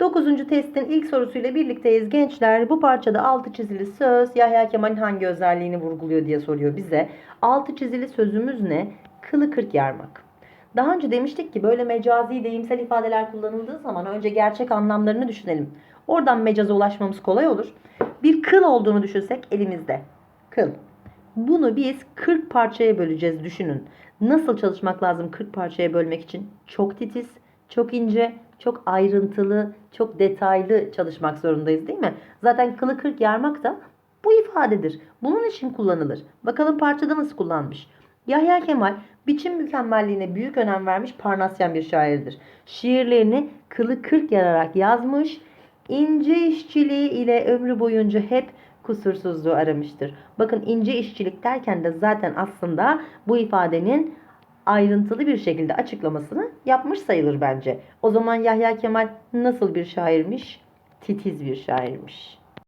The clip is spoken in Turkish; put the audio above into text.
Dokuzuncu testin ilk sorusuyla birlikteyiz gençler. Bu parçada altı çizili söz Yahya Kemal'in hangi özelliğini vurguluyor diye soruyor bize. Altı çizili sözümüz ne? Kılı kırk yarmak. Daha önce demiştik ki böyle mecazi deyimsel ifadeler kullanıldığı zaman önce gerçek anlamlarını düşünelim. Oradan mecaza ulaşmamız kolay olur. Bir kıl olduğunu düşünsek elimizde. Kıl. Bunu biz 40 parçaya böleceğiz düşünün. Nasıl çalışmak lazım 40 parçaya bölmek için? Çok titiz, çok ince, çok ayrıntılı, çok detaylı çalışmak zorundayız değil mi? Zaten kılı 40 yarmak da bu ifadedir. Bunun için kullanılır. Bakalım parçada nasıl kullanmış. Yahya Kemal biçim mükemmelliğine büyük önem vermiş Parnasyen bir şairdir. Şiirlerini kılı 40 yararak yazmış. ince işçiliği ile ömrü boyunca hep kusursuzluğu aramıştır. Bakın ince işçilik derken de zaten aslında bu ifadenin ayrıntılı bir şekilde açıklamasını yapmış sayılır bence. O zaman Yahya Kemal nasıl bir şairmiş? Titiz bir şairmiş.